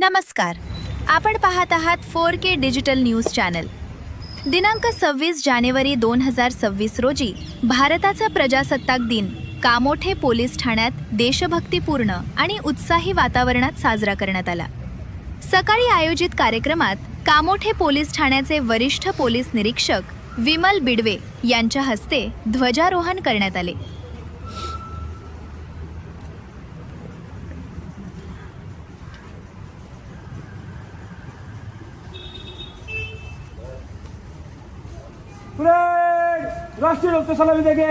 नमस्कार. आपण पाहत आहात four K digital news channel. दिनांक सव्वीस जानेवारी दोन हजार सव्वीस रोजी भारताचा प्रजासत्ताक दिन कामोठे पोलीस ठाण्यात देशभक्तीपूर्ण आणि उत्साही वातावरणात साजरा करण्यात आला. सकाळी आयोजित कार्यक्रमात कामोठे पोलीस ठाण्याचे वरिष्ठ पोलीस निरीक्षक विमल बिडवे यांच्या हस्ते ध्वजारोहण करण्यात आले. फ्रेंड राष्ट्रीय लोक सलामी देगे.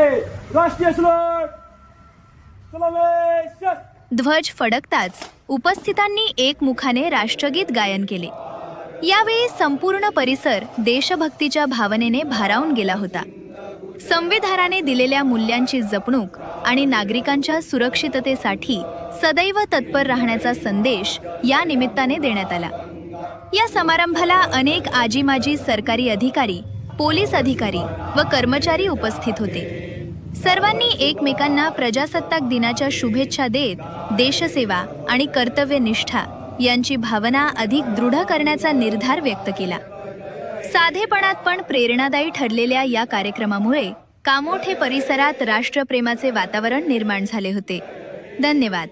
राष्ट्रीय ध्वज फडकताच उपस्थितांनी एकमुखाने राष्ट्रगीत गायन केले. यावेळी संपूर्ण परिसर देशभक्तीच्या भावनेने भारावून गेला होता. संविधानाने दिलेल्या मूल्यांची जपणूक आणि नागरिकांच्या सुरक्षिततेसाठी सदैव तत्पर राहण्याचा संदेश या निमित्ताने देण्यात आला. या समारंभाला अनेक आजी माजी सरकारी अधिकारी पोलीस अधिकारी व कर्मचारी उपस्थित होते. सर्वांनी एकमेकांना प्रजासत्ताक दिनाच्या शुभेच्छा देत देशसेवा आणि कर्तव्यनिष्ठा यांची भावना अधिक दृढ करण्याचा निर्धार व्यक्त केला. साधेपणात पण प्रेरणादायी ठरलेल्या या कार्यक्रमामुळे कामोठे परिसरात राष्ट्रप्रेमाचे वातावरण निर्माण झाले होते. धन्यवाद.